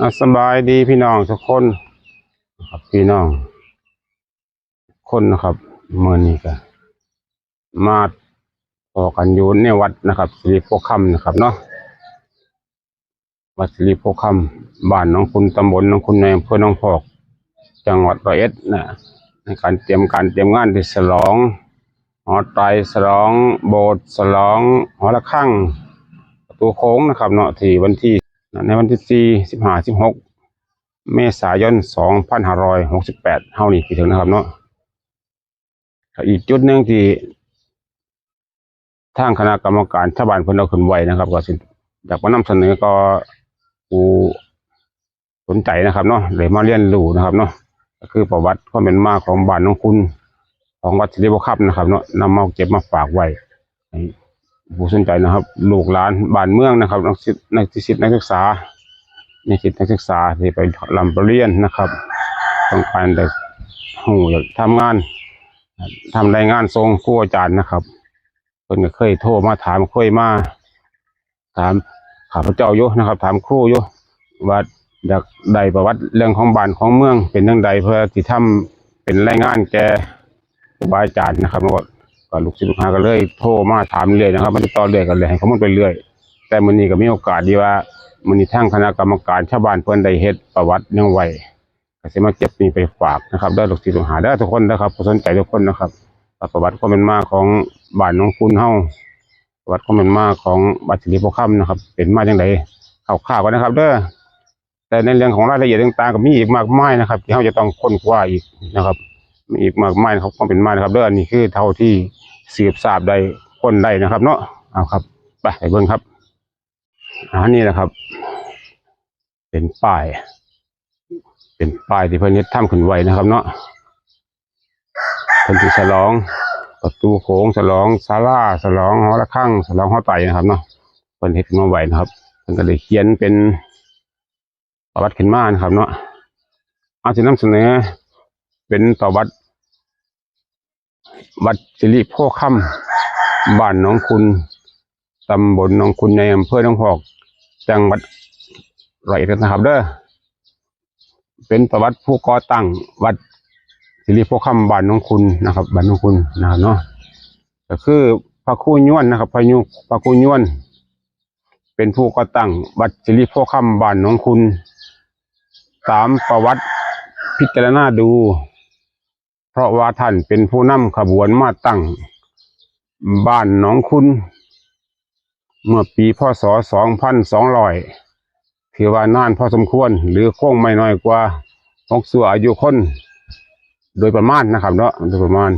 อะสบายดีพี่น้องทุกคนครับพี่น้อง คนนะครับเมื่อนี้ก็มาพอกันอยู่ในวัดนะครับสิริโพคำนะครับเนาะวัดสิริโพคำบ้านน้องคุณตำบลหน้องคุณในอำเภอหนองพอก จังหวัดร้อยเอ็ดนะในการเตรียมการเตรียมงานที่ฉลองหอไตรฉลอง โบสถ์ฉลองหอระฆังประตูโค้งนะครับ เนาะที่วันที่ ในวันที่สี่สิบห้าสิบหกเมษายนสองพันห้าร้อยหกสิบแปดเท่านี้กี่ถึงนะครับเนาะอีกจุดหนึ่งที่ทางคณะกรรมการชาวบ้านเพิ่นเอาขึ้นไว้นะครับ ก็สิอยากมานำเสนอก็ผู้สนใจนะครับเนาะเลยมาเรียนรู้นะครับเนาะก็คือประวัติความเป็นมาของบ้านน้องคุณ ของวัดศิริบุคับนะครับเนาะนำมาเก็บมาฝากไว้ ผู้สนใจนะครับลูกหลานบ้านเมืองนะครับ นักศึกนักศิษย์นักศึกษานิสิตนักศึกษาที่ไปลำไปเรียนนะครับ ต้องการแต่หูอยากทำงานทำรายงานทรงครูอาจารย์นะครับเพิ่นก็เคยโทรมาถามเคยมาถามข้าพเจ้าอยู่นะครับ ถามครูอยู่ว่าอยากได้ประวัติเรื่องของบ้านของเมือง เป็นจังใดเพื่อที่ทำเป็นรายงานแก่ครูบาอาจารย์นะครับแล้ว ก็ลูกศิษย์ลูกหาก็เลยโทรมาถามเรื่อยนะครับมันติดต่อเรื่อยกันเลยให้ข้อมูลไปเรื่อย แต่มื้อนี้ก็มีโอกาสดีว่ามื้อนี้ทางคณะกรรมการชาวบ้านเพิ่นได้เฮ็ดประวัติยังไว้ก็สิมาเก็บนี่ไปฝากนะครับได้ลูกศิษย์ลูกหาได้ทุกคนนะครับสนใจทุกคนนะครับประวัติความเป็นมาของบ้านน้องคุณเฮาประวัติความเป็นมาของบัดสิริพธิ์คำนะครับ เป็นมาจังไดคร่าวๆกันนะครับ เด้อแต่ในเรื่องของรายละเอียดต่างๆก็มีอีกมากมายนะครับ ที่เฮาจะต้องค้นคว้าอีกนะครับ มีอีกมากมายนะครับความเป็นมานะครับเด้ออันนี้คือเท่าที่ สืบทราบได้คนได้นะครับ เนาะเอาครับไปไปเบิ่งครับอันนี้นะครับ เป็นป้าย เป็นป้ายที่เพิ่นเฮ็ดทำขึ้นไว้นะครับ เนาะเพิ่นสิฉลอง ประตูโขงฉลองศาลาฉลองหอระฆังฉลองหอไตนะครับเนาะเพิ่นเฮ็ดขึ้นมาไว้นะครับเพิ่นก็ได้เขียนเป็นประวัติขึ้นมานะครับ เนาะอาสินำเสนอเป็นประวัติ วัดสิริโพธิ์คำบ้านหนองคุณตำบลหนองคุณในอำเภอหนองพอก จังหวัดร้อยเอ็ดนะครับเด้อเป็นประวัติผู้ก่อตั้งวัดสิริโพธิ์คำบ้านหนองคุณนะครับบ้านหนองคุณนะครับเนาะก็คือพระครูย้วนนะครับพระยุพระครูย้วน เป็นผู้ก่อตั้งวัดสิริโพธิ์คำบ้านหนองคุณตามประวัติพิจารณาดู เพราะว่าท่านเป็นผู้นำขบวนมาตั้ง บ้านหนองคุณ เมื่อปีพศ 2200 ถือว่านานพอสมควร หรือคงไม่น้อยกว่าหกสัวอายุคน โดยประมาณนะครับเนาะโดยประมาณ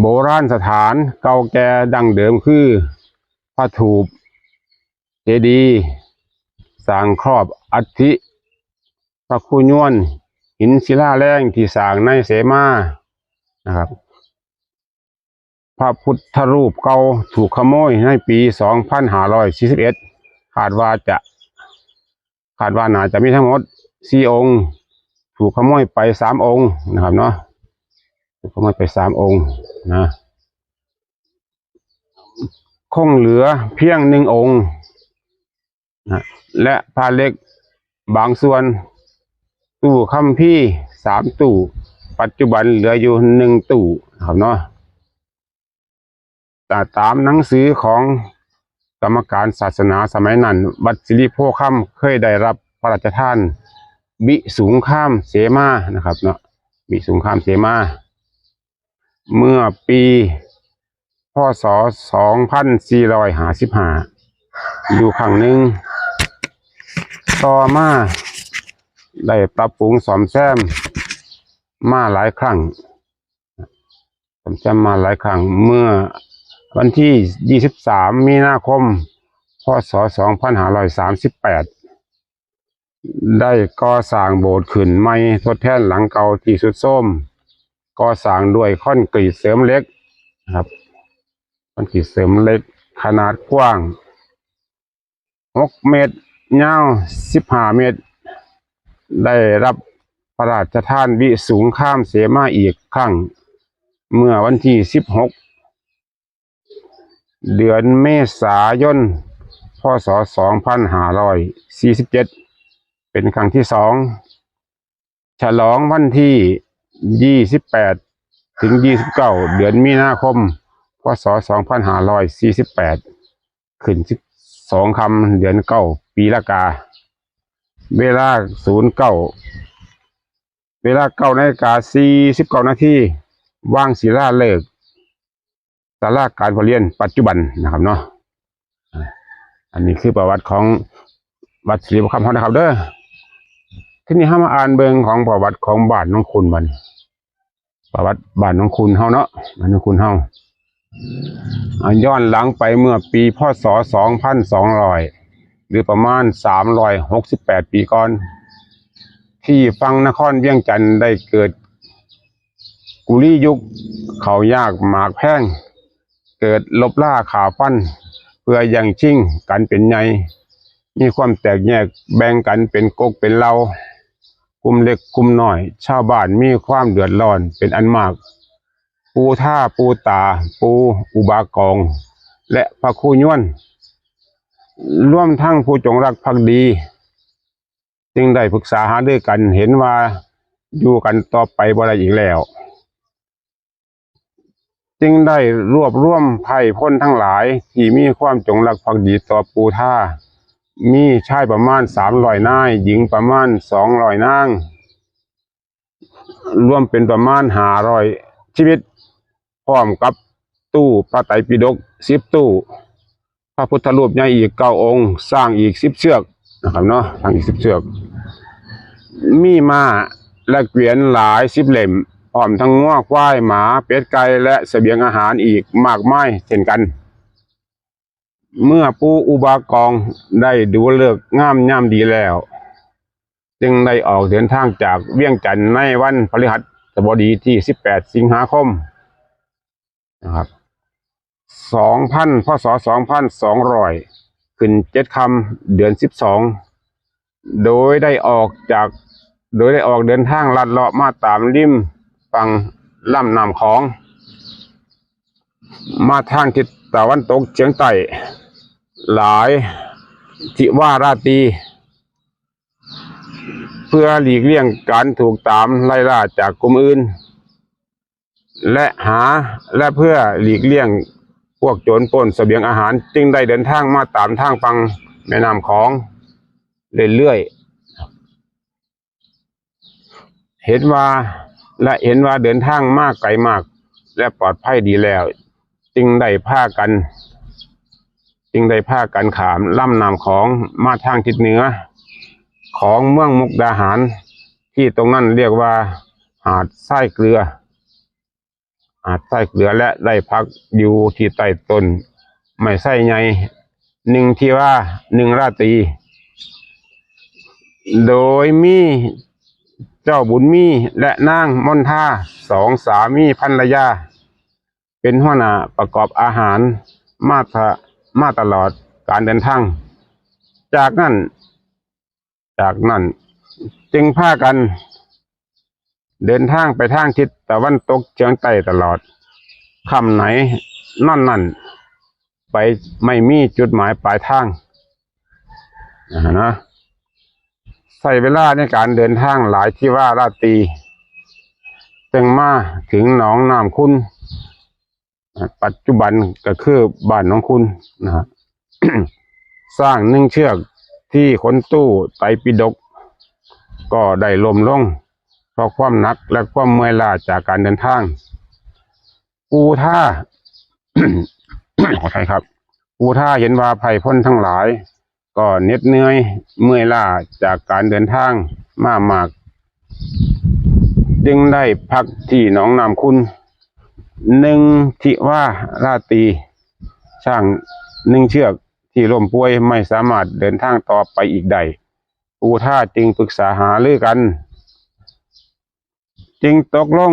โบราณสถานเก่าแก่ดังเดิมคือพระถูปเจดีสร้างครอบอัฐิพระครูย้วน หินศิลาแรงที่สร้างในเสมานะครับ พระพุทธรูปเก่าถูกขโมยในปี 2541 คาดว่าจะคาดว่าน่าจะมีทั้งหมด4องค์ ถูกขโมยไป3องค์นะครับเนาะถูกขโมยไป3องค์นะคงเหลือเพียงหนึ่งองค์นะและพระเล็กบางส่วน ตู้คัมพี่สามตู้ ปัจจุบันเหลืออยู่หนึ่งตู้ครับเนาะแต่ตามหนังสือของกรรมการศาสนาสมัยนั้นวัดสิริโพคัมเคยได้รับพระราชทานบิสูงข้ามเสมานะครับเนาะบิสูงข้ามเสมา เมื่อปีพศสองพันสี่ร้อยห้าสิบห้าอยู่ครั้งหนึ่งต่อมา ได้ปรับปรุงซ่อมแซมมาหลายครั้งซ่อมแซมมาหลายครั้งเมื่อวันที่ 23 มีนาคม พศ 2538 ได้ก่อสร้างโบสถ์ขึ้นใหม่ทดแทนหลังเก่าที่สุดโทรมก่อสร้างด้วยคอนกรีตเสริมเล็กครับคอนกรีตเสริมเล็กขนาดกว้าง 6 เมตรยาว 15 เมตร ได้รับพระราชทานวิสูงข้ามเสมาอีกครั้ง เมื่อวันที่ 16 เดือนเมษายน พศสองพันห้าร้อยสี่สิบเป็นครั้งที่สองฉลองวันที่ยี่สิบแปดถึงยี่สิบเดือนมีนาคม พศสองพันห้าร้อยสี่สิบแปดขึ้นสองคำเดือนเก้าปีละกา เวลาศูนย์เก้าเวลาเก้านาฬิกาสี่สิบเก้านาทีว่างศิลาเลิกศาลาการประเรียนปัจจุบันนะครับเนาะอันนี้คือประวัติของวัดศรีประคำเขานะครับ เด้อที่นี่ห้ามาอ่านเบิงของประวัติของบ้านน้องคุณบันประวัติบ้านน้องคุณเฮาเนาะบ้านน้องคุณเฮาอ่าย้อนหลังไปเมื่อปีพศสองพันสองร้อย หรือประมาณสามร้อยหกสิบแปดปีก่อน ที่ฟังนครเวียงจันทร์ได้เกิด กุลียุค เขายากหมากแพงเกิดลบล่าขาฟัน เพื่อยังชิ่งกันเป็นไงมีความแตกแยกแบ่งกันเป็นกกเป็นเล่ากลุ่มเล็กกลุ่มน้อย ชาวบ้านมีความเดือดร้อนเป็นอันมาก ปูท่าปูตา ปูอุบากอง และพระคูย้วน ร่วมทั้งผู้จงรักภักดี จึงได้ปรึกษาหารือกันเห็นว่าอยู่กันต่อไปบ่ได้อีกแล้ว จึงได้รวบรวมไพ่พ้นทั้งหลาย ที่มีความจงรักภักดีต่อปูท่ามีชายประมาณสามร้อยนาย หญิงประมาณสองร้อยนาง รวมเป็นประมาณหาร้อยชีวิต พร้อมกับตู้พระไตปิฎกสิบตู้ พระพุทธรูปใหญ่อีกเก้าองค์ สร้างอีกสิบเชือกนะครับเนาะสร้างอีกสิบเชือก มีมาและเกวียนหลายสิบเล่มพร้อมทั้งง้อควายหมาเป็ดไก่และเสบียงอาหารอีกมากมายเช่นกัน เมื่อปูอุบากองได้ดูเลิกงามย่ำดีแล้ว จึงได้ออกเดินทางจากเวียงจันทร์ในวันพฤหัสบดีที่ 18 สิงหาคมนะครับ สองพันพศสองพันสองร้อยขึ้นเจ็ดคำเดือนสิบสองโดยได้ออกจากโดยได้ออกเดินทางลัดเลาะมาตามริมฝั่งลำน้ำของ มาทางทิศตะวันตกเฉียงใต้หลายทิว่าราตี เพื่อหลีกเลี่ยงการถูกตามไล่ล่าจากกลุ่มอื่น และหาและเพื่อหลีกเลี่ยง พวกโจรปล้นเสบียงอาหารจึงได้เดินทางมาตามทางฟังแม่น้ำของเรื่อยๆเห็นว่าและเห็นว่าเดินทางมากไกลมาก และปลอดภัยดีแล้ว จึงได้พากัน จึงได้พากันขามล่ำน้ำของมาทางทิศเหนือ ของเมืองมุกดาหาร ที่ตรงนั้นเรียกว่าหาดทรายเกลือ อาจใส่เกลือและได้พักอยู่ที่ใต้ต้นไม่ใส่ไงหนึ่งที่ว่าหนึ่งราตรีโดยมีเจ้าบุญมีและนางมอนท่าสองสามีภรรยา เป็นหัวหน้าประกอบอาหารมาตมาตลอดการเดินทางจากนั้น จากนั้นจึงพากัน เดินทางไปทางทิศตะวันตกเฉียงใต้ตลอดคำไหนนั่นนั่นไปไม่มีจุดหมายปลายทางนะใส่เวลาในการเดินทางหลายที่ว่าราตรีจึงมาถึงหนองน้ำคุณ ปัจจุบันก็คือบ้านหน้องคุณนะฮะสร้างหนึ่งเชือกที่ขนตู้ไตปิฎกก็ได้ลมลง ราะความหนักและความเมื่อยล้าจากการเดินทาง ปูท่าขอใช้ครับปูท่าเห็นว่าภัยพ้นทั้งหลาย ก็เน็ดเหนื่อยเมื่อยล้าจากการเดินทางมากมาก จึงได้พักที่หนองน้ำคุณหนึ่งทิว่าราตีช่างหนึ่งเชือกที่ล้มป่วยไม่สามารถเดินทางต่อไปอีกใดปูท่าจึงปรึกษาหารือกัน จึงตกลง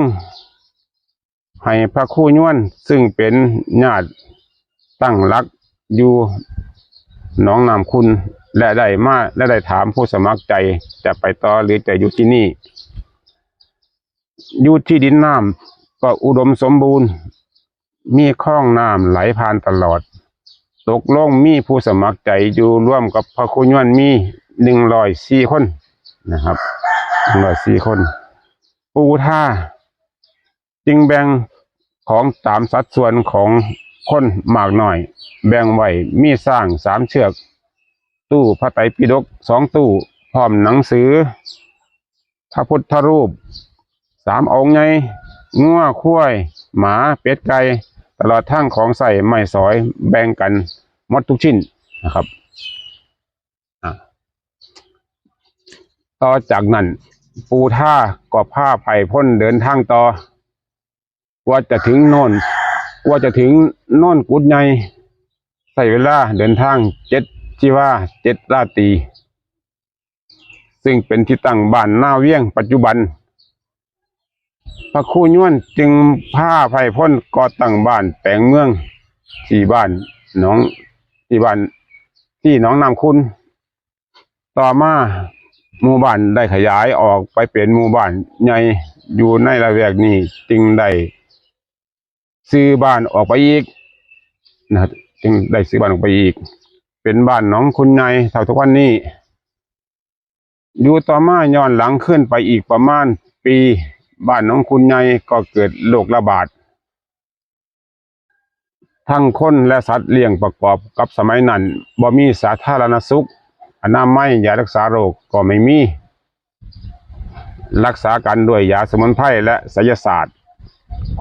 ให้พระคู่ย้วนซึ่งเป็นญาติตั้งรักอยู่หนองนามคุณ และได้มาและได้ถามผู้สมัครใจจะไปต่อหรือจะอยู่ที่นี่ อยู่ที่ดินน้ำก็อุดมสมบูรณ์ มีคลองน้ำไหลผ่านตลอด ตกลงมีผู้สมัครใจอยู่ร่วมกับพระคุณยวนมีหนึ่งร้อยสี่คนนะครับหนึ่งร้อยสี่คน ปูท่าจึงแบ่งของตามสัดส่วนของคนมากหน่อย แบ่งไว้มีสร้างสามเชือก ตู้พระไตรปิฎกสองตู้พร้อมหนังสือ พระพุทธรูปสามองค์ไงงัวคุ้ยหมาเป็ดไก่ตลอดทั้งของใส่ไม้สอยแบ่งกันหมดทุกชิ้นนะครับต่อจากนั้น ปูท่าก็ผ้าไผ่พ่นเดินทางต่อ ว่าจะถึงโน่น ว่าจะถึงโน่นกุดใหญ่ใส่เวลาเดินทางเจ็ดจีว่าเจ็ดราตี ซึ่งเป็นที่ตั้งบ้านหน้าเวียงปัจจุบัน พระครูย้วนจึงผ้าไผ่พ่นก่อตั้งบ้านแปลงเมืองที่บ้านหน้องที่บ้านที่หน้องนำคุณ ต่อมา หมู่บ้านได้ขยายออกไปเป็นหมู่บ้านใหญ่อยู่ในละแวกนี้จึงได้ซื้อบ้านออกไปอีกนะครับจึงได้ซื้อบ้านออกไปอีก เป็นบ้านน้องคุณใหญ่เท่าทุกวันนี้ อยู่ต่อมาย้อนหลังขึ้นไปอีกประมาณปีบ้านน้องคุณใหญ่ก็เกิดโรคระบาดทั้งคนและสัตว์เลี้ยงประกอบกับสมัยนั้นบ่มีสาธารณสุข อนามัยยารักษาโรคก็ไม่มี รักษากันด้วยยาสมุนไพรและไสยศาสตร์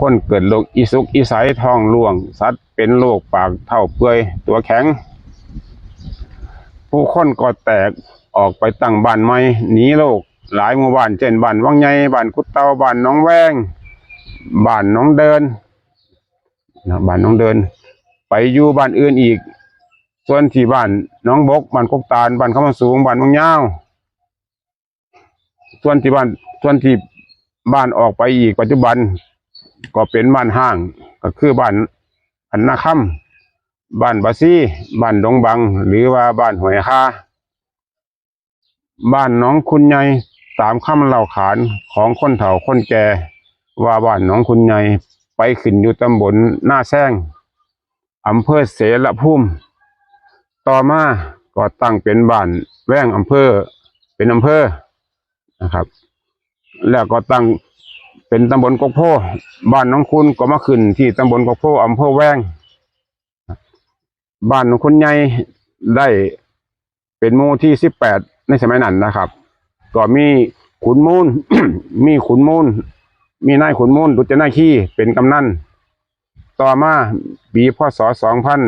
คนเกิดโรคอีสุกอีใสท้องร่วง สัตว์เป็นโรคปากเท่าเปื่อยตัวแข็ง ผู้คนก็แตกออกไปตั้งบ้านใหม่หนีโรคหลายหมู่บ้านเช่นบ้านวังใหญ่บ้านกุดเตาบ้านน้องแวงบ้านน้องเดินบ้านน้องเดิน ไปอยู่บ้านอื่นอีก ส่วนที่บ้านน้องบกบ้านกกตาลบ้านข้าวมันสูงบ้านบางยาวส่วนที่บ้านส่วนที่บ้านออกไปอีกปัจจุบัน ก็เป็นบ้านห้าง ก็คือบ้านอันนาค่ำบ้านบาซีบ้านดงบัง หรือว่าบ้านหอยคาบ้านน้องคุณใหญ่ตามคำเล่าขานของคนเฒ่าคนแก่ ว่าบ้านน้องคุณใหญ่ไปขึ้นอยู่ตำบลหน้าแซงอำเภอเสรภูมิ ต่อมาก็ตั้งเป็นบ้านแว้งอำเภอ เป็นอำเภอนะครับ แล้วก็ตั้งเป็นตำบลกกโพบ้านน้องคุณก็มาขึ้นที่ตำบลกกโพอำเภอแว้งบ้านน้องคุณใหญ่ได้เป็นมู่ที่สิบแปดในสมัยนั้นนะครับ ก็มีขุนมูลมีขุนมูลมีนายขุนมูลดุจนาคีเป็นกำนันต่อมาปีพศสองพัน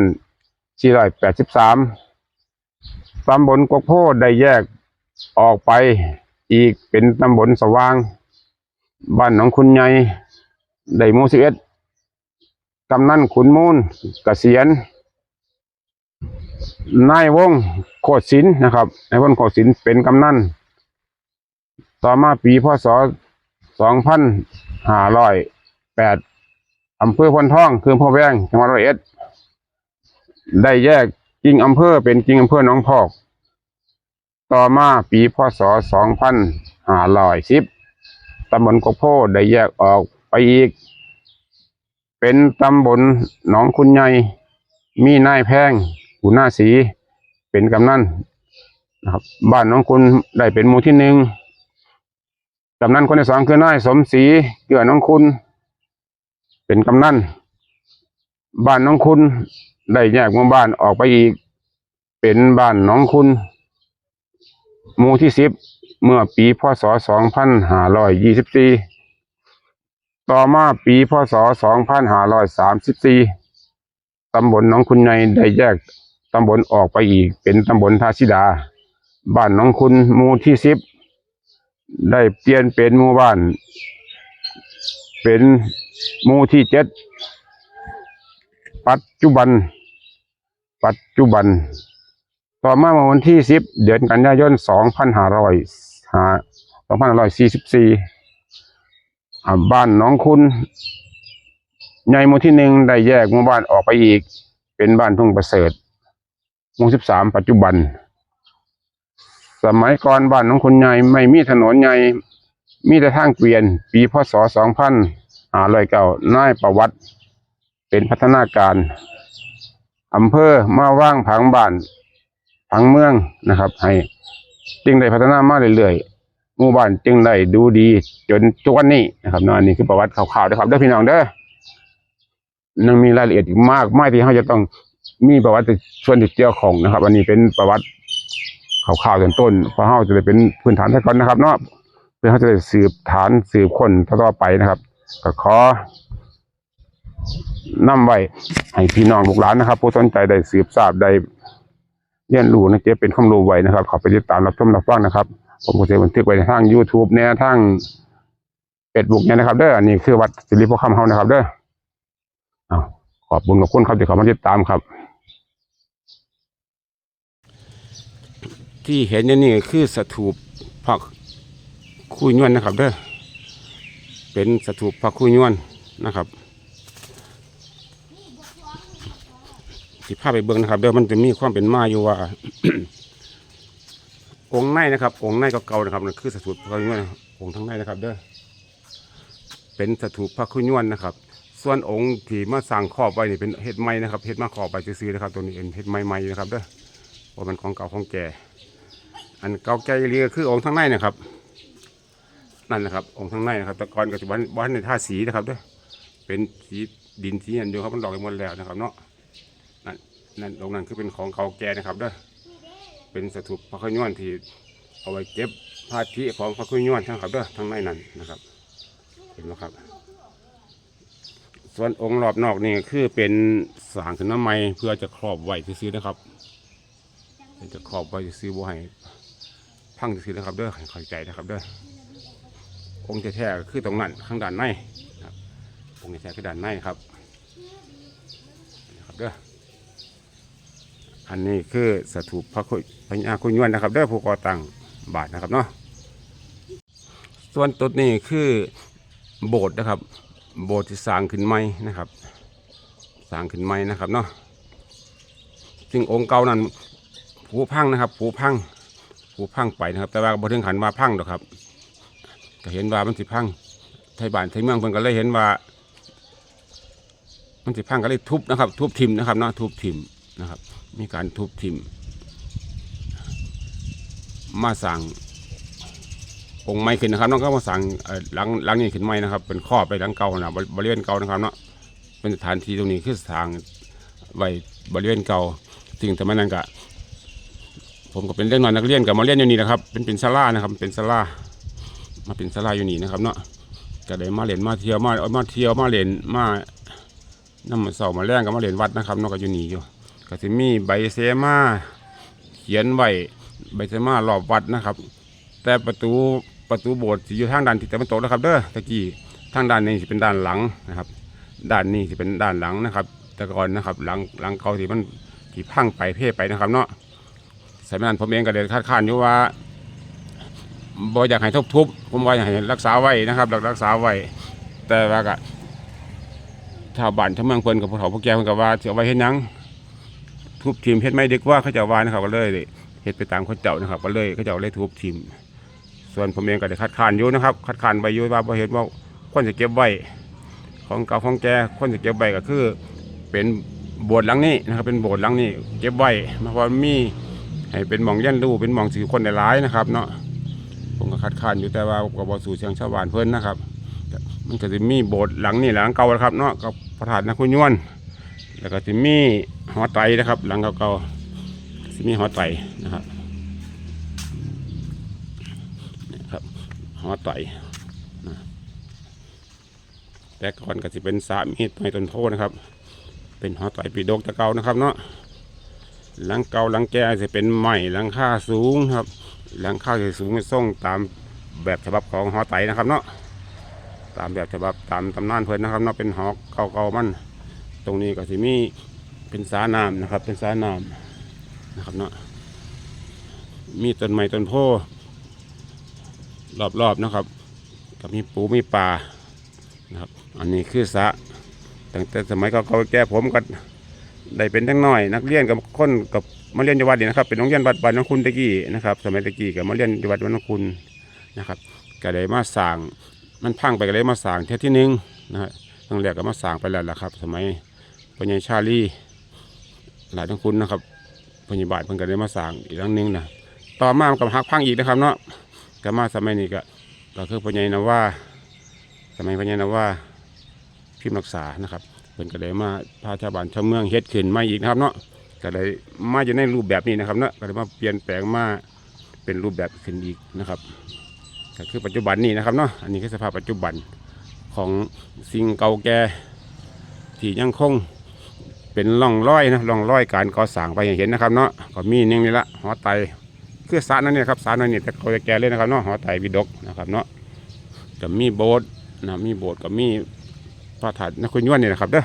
สี่ร้อยแปดสิบสามตำบลกกโพได้แยกออกไปอีกเป็นตำบลสว่าง บ้านหนองคุณใหญ่ได้หมู่สิเอ็ดกำนันขุนมูลเกษียณนายวงโคตรศิลป์นะครับนายวงโคตรศิลป์เป็นกำนันต่อมาปีพศสองพันห้าร้อยแปดอำเภอพนทองคืออำเภอแวงจังหวัดร้อยเอ็ด ได้แยกกิ่งอำเภอเป็นกิ่งอำเภอหนองพอก ต่อมาปีพศสองพันห้าร้อยสิบตำบลกกโพได้แยกออกไปอีก เป็นตำบลหนองคุณใหญ่มีนายแพงหูหน้าสี เป็นกำนันนะครับบ้านหน้องคุณได้เป็นหมู่ที่หนึ่งกำนันคนที่สองคือนายสมศรีเกื้อน้องคุณ เป็นกำนันบ้านหน้องคุณ ได้แยกหมู่บ้านออกไปอีก เป็นบ้านหน้องคุณหมู่ที่สิบเมื่อปีพศสองพันห้าร้อยยี่สิบสี่ต่อมาปีพศสองพันห้าร้อยสามสิบสี่ตำบลหน้องคุณในได้แยกตำบลออกไปอีก เป็นตำบลทาชิดา บ้านหน้องคุณหมู่ที่สิบได้เปลี่ยนเป็นหมู่บ้าน เป็นหมู่ที่เจ็ด ปัจจุบัน ปัจจุบัน ต่อมาเมื่อวันที่สิบเดือนกันยายนสองพันห้าร้อยห้าสองพันห้าร้อยสี่สิบสี่บ้านน้องคุณใหญ่หมู่ที่หนึ่งได้แยกหมู่บ้านออกไปอีก เป็นบ้านทุ่งประเสริฐหมู่สิบสามปัจจุบัน สมัยก่อนบ้านน้องคุณใหญ่ไม่มีถนนใหญ่มีแต่ทางเกวียน ปีพศสองพันห้าร้อยเก้านายประวัติ เป็นพัฒนาการอำเภอมาว่างผังบ้านผังเมืองนะครับ ให้จึงได้พัฒนามาเรื่อยๆหมู่บ้านจึงได้ดูดี จนทุกวันนี้นะครับนอนนี่คือประวัติข่าวๆนะครับเด้อพี่น้องเด้อยังมีรายละเอียดอีกมากมายที่เขาจะต้องมีประวัติส่วนที่เกี่ยวของนะครับ อันนี้เป็นประวัติข่าวๆต้นต้นเพราะเขาจะได้เป็นพื้นฐานซะก่อนนะครับ เนาะเพื่อเขาจะได้สืบฐานสืบคนต่อไปนะครับก็ขอ นำไว้ให้พี่น้องลูกหลานนะครับผู้สนใจได้สืบทราบได้เรียนรู้นะเก็บเป็นความรู้ไว้นะครับขอไปติดตามรับชมรับฟังนะครับ ผมก็จะบันทึกไว้ทาง YouTube เนี่ยทางเฟซบุ๊กเนี่ยนะครับ เด้ออันนี้คือวัดสิริพคำเฮานะครับ เด้อเอาขอบคุญขอบคุณครับที่เขามาติดตามครับ ที่เห็นนี่คือสถูปพระคุยนวลนะครับ เด้อเป็นสถูปพระคุยนวลนะครับ สิภาพไปเบิ่งนะครับเดี๋ยวมันจะมีความเป็นมาอยู่ว่า องค์ในนะครับองค์ในเก่าๆนะครับนั่นคือสถูปพระคุยนวลองค์ทั้งในนะครับ เด้อเป็นสถูปพระคุยวลนะครับ ส่วนองค์ที่มาสั่งครอบไว้นี่เป็นเห็ดไม้นะครับเห็ดมาครอบไปซื้อๆนะครับ ตัวนี้เป็นเห็ดไม้ไม้นะครับ เด้อว่ามันของเก่าของแก่ อันเก่าแก่อีหลีก็คือองค์ทั้งในนะครับ นั่นนะครับ องค์ทั้งในนะครับแต่ก่อนก็จะบ้านบ้านในท่าสีนะครับเด้อเป็นสีดินสีอันเดียวครับมันดอกไปหมดแล้วนะครับเนาะ นั่นตรงนั้นคือเป็นของเก่าแก่นะครับเด้อเป็นสถูปพระขย้อนที่เอาไว้เก็บพาธิของพระขย้อนทั้งครับเด้อทั้งในนั้นนะครับ เห็นไหมครับ ส่วนองค์รอบนอกนี่คือเป็นสางขึ้นมาใหม่เพื่อจะครอบไว้ซื้อนะครับเพื่อจะครอบไว้ซื้อบ่ให้พังซื้อนะครับเด้อให้เข้าใจนะครับเด้อองค์แท้ๆคือตรงนั้นข้างด้านในนะครับองค์แท้ๆคือด้านในครับนะครับเด้อ อันนี้คือสถูปพระคุยพญาคุยวนนะครับเด้อผู้ก่อตั้งบาทนะครับเนาะส่วนต้นนี้คือโบสถ์นะครับ โบสถ์ที่สร้างขึ้นใหม่นะครับสร้างขึ้นใหม่นะครับเนาะซึ่งองค์เก่านั้นผูพังนะครับผูพังผูพังไปนะครับ แต่ว่าบ่ถึงขันมาพังหรอกครับ ก็เห็นว่ามันสิพังไทยบ้านไทยเมืองเพิ่นก็เลยเห็นว่า มันสิพังก็เลยทุบนะครับ ทุบทิมนะครับเนาะทุบทิม นะครับ มีการทุบทิมมาสั่งองค์ไม้ขึ้นนะครับน้องก็มาสั่งหลังหลังนี้ขึ้นไม้นะครับ เป็นข้อไปหลังเก่านะบริเวณเก่านะครับเนาะเป็นสถานที่ตรงนี้คือสถานไว้บริเวณเก่าซึ่งแต่มันนั้นก็ผมก็เป็นเรื่องนอนนักเรียนกับมาเรียนอยู่นี่นะครับ เป็นเป็นศาลานะครับ เป็นศาลามาเป็นศาลาอยู่นี่นะครับเนาะก็ได้มาเรียนมาเที่ยวมาเอามาเที่ยวมาเรียนมาน้ำมันเสามาแรงกับมาเรียนวัดนะครับเนาะก็อยู่นี่อยู่ ก็จะมีใบเสมาเขียนไว้ใบเสมารอบวัดนะครับ แต่ประตูประตูโบสถ์อยู่ทางด้านทิศตะวันตกนะครับเด้อตะกี้ทางด้านนี้สิเป็นด้านหลังนะครับ ด้านนี้สิเป็นด้านหลังนะครับ แต่ก่อนนะครับ หลังหลังเก่าที่มันที่พังไปเพ่ไปนะครับเนาะสมัยนั้นผมเองก็เลยคาดคานอยู่ว่าบ่อยากให้ทุบทุบผมว่าอยากให้รักษาไว้นะครับรักษาไว้แต่ว่าก็ชาวบ้านชาวเมืองเพิ่นกับผู้เฒ่าผู้แก่เพิ่นก็ว่าเสิเอาไว้เฮ็ดหยัง ทุบทีมเฮ็ดไม่เดีกว่าเขาเจ้าว่านะครับก็เลยเฮ็ดไปตามเขาเจ้านะครับ ก็เลยเขาเจ้าเลยทุบทีมส่วนผมเองก็ได้คัดค้านอยู่นะครับคัดค้านไปอยู่ว่าบ่เห็นว่าคนจะเก็บไว้ของเก่าของแก่คนจะเก็บไว้ก็คือ เป็นโบสถ์หลังนี้นะครับ เป็นโบสถ์หลังนี้เก็บไว้เพราะว่ามีให้เป็นหมองยันรูเป็นหมองสื่อคนได้ายนะครับ เนาะผมก็คัดค้านอยู่แต่ว่าก็บ่สู่เสียงชาวบ้านเพิ่นนะครับ มันก็จะมีโบสถ์หลังนี้หลังเก่าครับเนาะกับพระธาตุนคุยวน แล้วก็จะมีหอไตนะครับ หลังเก่าๆจะมีหอไตนะครับนี่ครับหอไตนะแต่ก่อนก็จะเป็นสามีไม้ต้นโพนะครับ เป็นหอไตปีดกตะเก่านะครับเนาะหลังเก่าหลังแก่จะเป็นไม้หลังค่าสูงครับ หลังค่าจะสูงส่งตามแบบฉบับของหอไตนะครับเนาะตามแบบฉบับตามตำนานเพิ่นนะครับเนาะเป็นหอกเก่าๆมัน ตรงนี้ก็สิมีเป็นสาน้ำนะครับ เป็นสาน้ำนะครับเนาะมีต้นไม้ต้นโพรอบๆนะครับกับมีปูมีปลานะครับ อันนี้คือสะตั้งแต่สมัยเก่าแก่ผมก็ได้เป็นทั้งน้อย นักเรียนกับคนกับมาเรียนอยู่วัดนี่นะครับ เป็นโรงเรียนวัดบ้านน้องคุณตะกี้นะครับ สมัยตะกี้กับมาเรียนอยู่วัดบ้านน้องคุณนะครับก็ได้มาสร้างมันพังไปก็เลยมาสร้างเท่ที่หนึ่งนะฮะตั้งแรกก็มาสร้างไปแล้วล่ะครับ สมัย ปัญญาชาลีหลายทั้งคุณนะครับพยาบาลเพิ่นก็ได้มาสร้างอีกครั้งหนึงนะต่อมามันก็หักพังอีกนะครับเนาะก็มาสมัยนี้ก็ก็คือพญายนว่าสมัยพญานว่าพิมพ์รักษานะครับเพิ่นก็ได้มาพาชาวบ้านชาวเมืองเฮ็ดขึ้นมาอีกนะครับเนาะก็ได้มาอยู่ในรูปแบบนี้นะครับเนาะก็ได้มาเปลี่ยนแปลงมาเป็นรูปแบบขึ้นอีกนะครับก็คือปัจจุบันนี้นะครับเนาะอันนี้คือสภาพปัจจุบันของสิ่งเก่าแก่ที่ยังคง เป็นร่องรอยนะร่องรอยการก่อสร้างไปเห็นนะครับเนาะก็มีนึงนี่ละหอไตคือสรนั่นเนี่ยครับสรนั่นเนี่ยแต่เก่าแก่เลยนะครับเนาะหอไตวิดกนะครับเนาะจะมีโบสถ์นะมีโบสถ์กับมีพระธาตุนครย้วนนี่นะครับเด้อ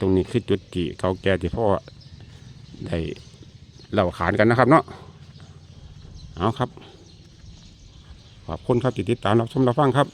ตรงนี้คือจุดที่เก่าแก่ที่พ่อได้เล่าขานกันนะครับเนาะเอาครับขอบคุณครับที่ติดตามรับชมรับฟังครับ